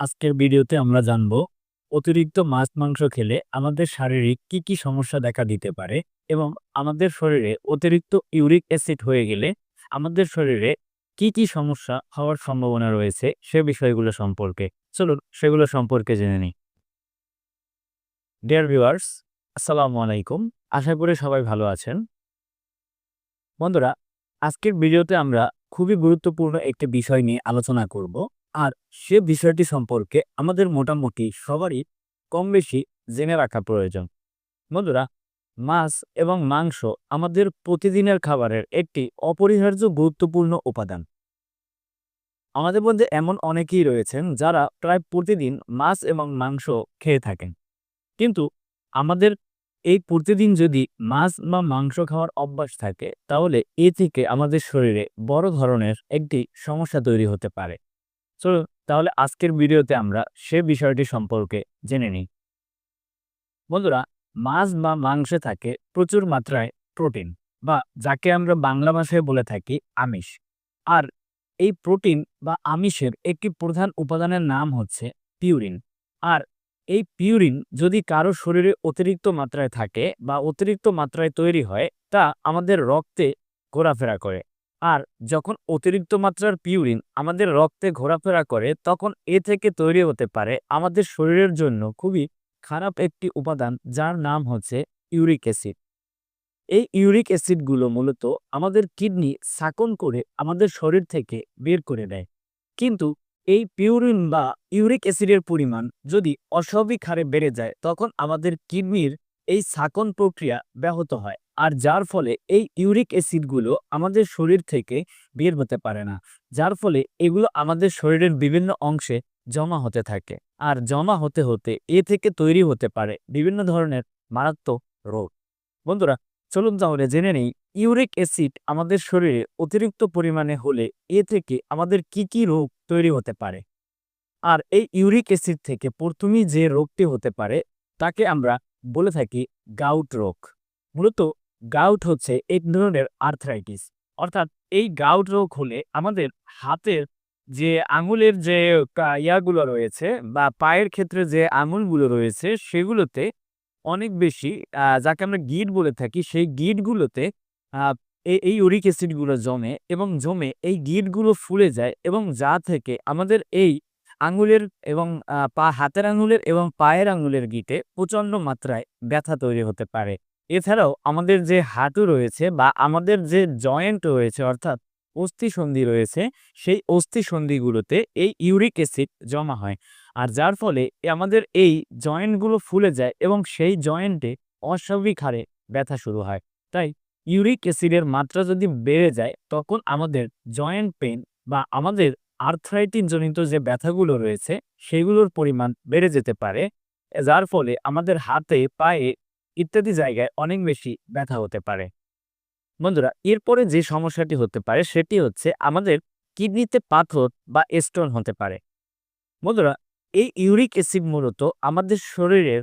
আজকের ভিডিওতে আমরা জানব, অতিরিক্ত মাছ, মাংস খেলে আমাদের শারীরিক কি কি সমস্যা দেখা দিতে পারে এবং আমাদের শরীরে অতিরিক্ত ইউরিক অ্যাসিড হয়ে গেলে আমাদের শরীরে কি কি সমস্যা হওয়ার সম্ভাবনা রয়েছে সে বিষয়গুলো সম্পর্কে। চলুন সেগুলো সম্পর্কে জেনে নিই। ডিয়ার ভিউয়ার্স আসসালামু আলাইকুম। আশা করি সবাই ভালো আছেন। বন্ধুরা, আজকের ভিডিওতে আমরা খুবই গুরুত্বপূর্ণ একটি বিষয় নিয়ে আলোচনা করব। আর সে বিষয়টি সম্পর্কে আমাদের মোটামুটি সবারই কম বেশি জেনে রাখা প্রয়োজন। বন্ধুরা, মাছ এবং মাংস আমাদের প্রতিদিনের খাবারের একটি অপরিহার্য গুরুত্বপূর্ণ উপাদান। আমাদের মধ্যে এমন অনেকেই রয়েছেন যারা প্রায় প্রতিদিন মাছ এবং মাংস খেয়ে থাকেন। কিন্তু আমাদের এই প্রতিদিন যদি মাছ বা মাংস খাওয়ার অভ্যাস থাকে, তাহলে এ থেকে আমাদের শরীরে বড় ধরনের একটি সমস্যা তৈরি হতে পারে। চলো তাহলে আজকের ভিডিওতে আমরা সে বিষয়টি সম্পর্কে জেনে নিই। বন্ধুরা, মাছ বা মাংসে থাকে প্রচুর মাত্রায় প্রোটিন বা যাকে আমরা বাংলা ভাষায় বলে থাকি আমিষ। আর এই প্রোটিন বা আমিষের একটি প্রধান উপাদানের নাম হচ্ছে পিউরিন। আর এই পিউরিন যদি কারও শরীরে অতিরিক্ত মাত্রায় থাকে বা অতিরিক্ত মাত্রায় তৈরি হয়, তা আমাদের রক্তে ঘোরাফেরা করে। আর যখন অতিরিক্ত মাত্রার পিউরিন আমাদের রক্তে ঘোরাফেরা করে, তখন এ থেকে তৈরি হতে পারে আমাদের শরীরের জন্য খুবই খারাপ একটি উপাদান যার নাম হচ্ছে ইউরিক অ্যাসিড। এই ইউরিক অ্যাসিডগুলো মূলত আমাদের কিডনি সাকন করে আমাদের শরীর থেকে বের করে দেয়। কিন্তু এই পিউরিন বা ইউরিক অ্যাসিডের পরিমাণ যদি অস্বাভাবিক হারে বেড়ে যায়, তখন আমাদের কিডনির এই সাকন প্রক্রিয়া ব্যাহত হয়। আর যার ফলে এই ইউরিক অ্যাসিডগুলো আমাদের শরীর থেকে বের হতে পারে না। যার ফলে এগুলো আমাদের শরীরের বিভিন্ন অংশে জমা হতে থাকে। আর জমা হতে হতে এ থেকে তৈরি হতে পারে বিভিন্ন ধরনের মারাত্মক রোগ। বন্ধুরা, চলুন তাহলে জেনে নেই ইউরিক অ্যাসিড আমাদের শরীরে অতিরিক্ত পরিমাণে হলে এ থেকে আমাদের কি কি রোগ তৈরি হতে পারে। আর এই ইউরিক অ্যাসিড থেকে প্রথমেই যে রোগটি হতে পারে তাকে আমরা বলে থাকি গাউট রোগ। মূলত গাউট হচ্ছে এক ধরনের আর্থ্রাইটিস অর্থাৎ এই গাউট রোগ হলে আমাদের হাতের যে আঙুলের যে ইয়াগুলো রয়েছে বা পায়ের ক্ষেত্রে যে আঙুলগুলো রয়েছে সেগুলোতে অনেক বেশি যাকে আমরা গিট বলে থাকি, সেই গিটগুলোতে এই ইউরিক অ্যাসিডগুলো জমে এবং জমে এই গিটগুলো ফুলে যায় এবং যা থেকে আমাদের এই আঙুলের এবং পা, হাতের আঙুলের এবং পায়ের আঙুলের গিটে প্রচণ্ড মাত্রায় ব্যথা তৈরি হতে পারে। এছাড়াও আমাদের যে হাঁটু রয়েছে বা আমাদের যে জয়েন্ট রয়েছে, অর্থাৎ অস্থিসন্ধি রয়েছে, সেই অস্থিসন্ধিগুলোতে এই ইউরিক অ্যাসিড জমা হয়। আর যার ফলে আমাদের এই জয়েন্টগুলো ফুলে যায় এবং সেই জয়েন্টে অস্বাভাবিক হারে ব্যথা শুরু হয়। তাই ইউরিক অ্যাসিডের মাত্রা যদি বেড়ে যায়, তখন আমাদের জয়েন্ট পেন বা আমাদের আর্থ্রাইটিস জনিত যে ব্যথাগুলো রয়েছে, সেগুলোর পরিমাণ বেড়ে যেতে পারে, যার ফলে আমাদের হাতে, পায়ে ইত্যাদি জায়গায় অনেক বেশি ব্যথা হতে পারে। বন্ধুরা, এরপরে যে সমস্যাটি হতে পারে সেটি হচ্ছে আমাদের কিডনিতে পাথর বা স্টোন হতে পারে। বন্ধুরা, এই ইউরিক অ্যাসিড মূলত আমাদের শরীরের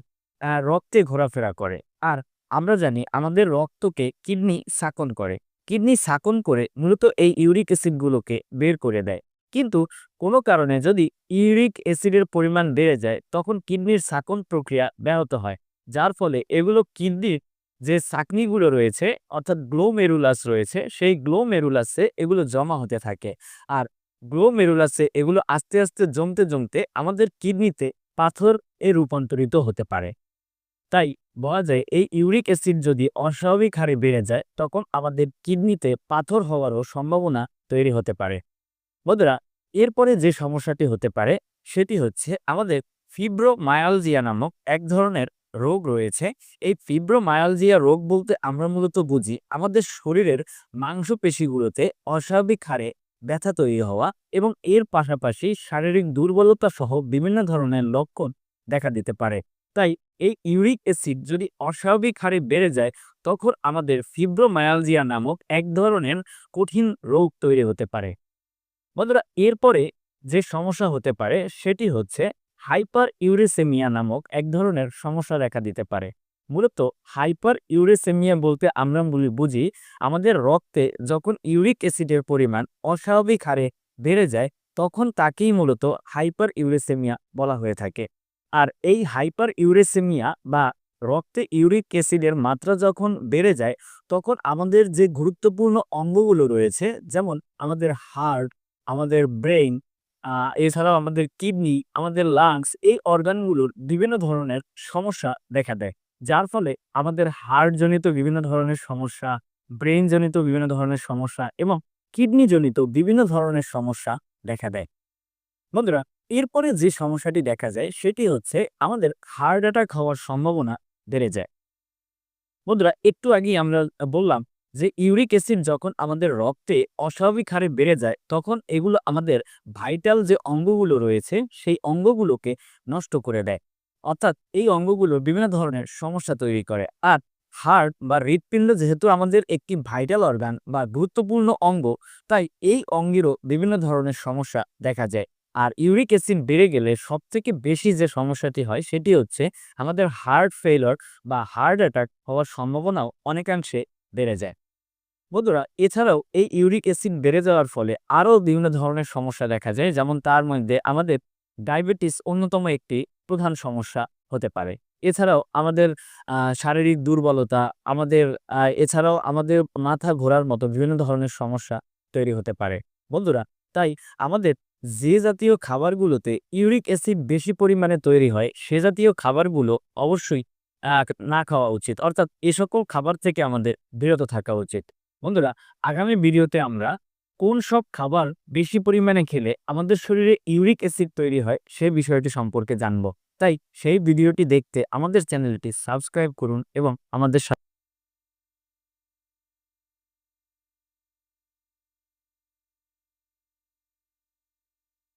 রক্তে ঘোরাফেরা করে। আর আমরা জানি আমাদের রক্তকে কিডনি সাকন করে। কিডনি সাকন করে মূলত এই ইউরিক অ্যাসিডগুলোকে বের করে দেয়। কিন্তু কোনো কারণে যদি ইউরিক অ্যাসিডের পরিমাণ বেড়ে যায়, তখন কিডনির সাকন প্রক্রিয়া ব্যাহত হয়। যার ফলে এগুলো কিডনির যে সাকনিগুলো রয়েছে, অর্থাৎ গ্লোমেরুলাস রয়েছে, সেই গ্লো গ্লোমেরুলাসে এগুলো জমা হতে থাকে। আর গ্লোমেরুলাসে এগুলো আস্তে আস্তে জমতে জমতে আমাদের কিডনিতে পাথর এ রূপান্তরিত হতে পারে। তাই বলা যায়, এই ইউরিক অ্যাসিড যদি অস্বাভাবিক হারে বেড়ে যায়, তখন আমাদের কিডনিতে পাথর হওয়ারও সম্ভাবনা তৈরি হতে পারে। বন্ধুরা, এরপরে যে সমস্যাটি হতে পারে, সেটি হচ্ছে আমাদের ফিব্রোমায়ালজিয়া নামক এক ধরনের রোগ রয়েছে। এই ফিব্রোমায়ালজিয়া রোগ বলতে আমরা মূলত বুঝি আমাদের শরীরের মাংসপেশিগুলোতে অস্বাভাবিক হারে ব্যথা তৈরি হওয়া এবং এর পাশাপাশি শারীরিক দুর্বলতা সহ বিভিন্ন ধরনের লক্ষণ দেখা দিতে পারে। তাই এই ইউরিক অ্যাসিড যদি অস্বাভাবিক হারে বেড়ে যায়, তখন আমাদের ফিব্রোমায়ালজিয়া নামক এক ধরনের কঠিন রোগ তৈরি হতে পারে। বন্ধুরা, এরপরে যে সমস্যা হতে পারে সেটি হচ্ছে হাইপার ইউরেসেমিয়া নামক এক ধরনের সমস্যা দেখা দিতে পারে। মূলত হাইপার ইউরেসেমিয়া বলতে আমরা বুঝি আমাদের রক্তে যখন ইউরিক অ্যাসিডের পরিমাণ অস্বাভাবিক হারে বেড়ে যায়, তখন তাকেই মূলত হাইপার ইউরেসেমিয়া বলা হয়ে থাকে। আর এই হাইপার ইউরেসেমিয়া বা রক্তে ইউরিক অ্যাসিডের মাত্রা যখন বেড়ে যায়, তখন আমাদের যে গুরুত্বপূর্ণ অঙ্গগুলো রয়েছে, যেমন আমাদের হার্ট, আমাদের ব্রেইন এছাড়াও আমাদের কিডনি, আমাদের লাংস এই অর্গানগুলোর বিভিন্ন ধরনের সমস্যা দেখা দেয়। যার ফলে আমাদের হার্টজনিত বিভিন্ন ধরনের সমস্যা, ব্রেইনজনিত বিভিন্ন ধরনের সমস্যা এবং কিডনিজনিত বিভিন্ন ধরনের সমস্যা দেখা দেয়। বন্ধুরা, এরপরে যে সমস্যাটি দেখা যায় সেটি হচ্ছে আমাদের হার্ট অ্যাটাক হওয়ার সম্ভাবনা বেড়ে যায়। বন্ধুরা, একটু আগেই আমরা বললাম যে ইউরিক অ্যাসিড যখন আমাদের রক্তে অস্বাভাবিক হারে বেড়ে যায়, তখন এগুলো আমাদের ভাইটাল যে অঙ্গগুলো রয়েছে, সেই অঙ্গগুলোকে নষ্ট করে দেয়। অর্থাৎ এই অঙ্গগুলো বিভিন্ন ধরনের সমস্যা তৈরি করে। আর হার্ট বা হৃৎপিণ্ড যেহেতু আমাদের একটি ভাইটাল অর্গান বা গুরুত্বপূর্ণ অঙ্গ, তাই এই অঙ্গেরও বিভিন্ন ধরনের সমস্যা দেখা যায়। আর ইউরিক অ্যাসিড বেড়ে গেলে সবথেকে বেশি যে সমস্যাটি হয়, সেটি হচ্ছে আমাদের হার্ট ফেইলর বা হার্ট অ্যাটাক হওয়ার সম্ভাবনাও অনেকাংশে বেড়ে যায়। বন্ধুরা, এছাড়াও এই ইউরিক অ্যাসিড বেড়ে যাওয়ার ফলে আরও বিভিন্ন ধরনের সমস্যা দেখা যায়, যেমন তার মধ্যে আমাদের ডায়াবেটিস অন্যতম একটি প্রধান সমস্যা হতে পারে। এছাড়াও আমাদের শারীরিক দুর্বলতা, আমাদের এছাড়াও আমাদের মাথা ঘোরার মতো বিভিন্ন ধরনের সমস্যা তৈরি হতে পারে। বন্ধুরা, তাই আমাদের যে জাতীয় খাবারগুলোতে ইউরিক অ্যাসিড বেশি পরিমাণে তৈরি হয়, সে জাতীয় খাবারগুলো অবশ্যই না খাওয়া উচিত। অর্থাৎ এ সকল খাবার থেকে আমাদের বিরত থাকা উচিত। বন্ধুরা, আগামী ভিডিওতে আমরা কোন সব খাবার বেশি পরিমাণে খেলে আমাদের শরীরে ইউরিক অ্যাসিড তৈরি হয় সে বিষয়টি সম্পর্কে জানব। তাই সেই ভিডিওটি দেখতে আমাদের চ্যানেলটি সাবস্ক্রাইব করুন এবং আমাদের সাথে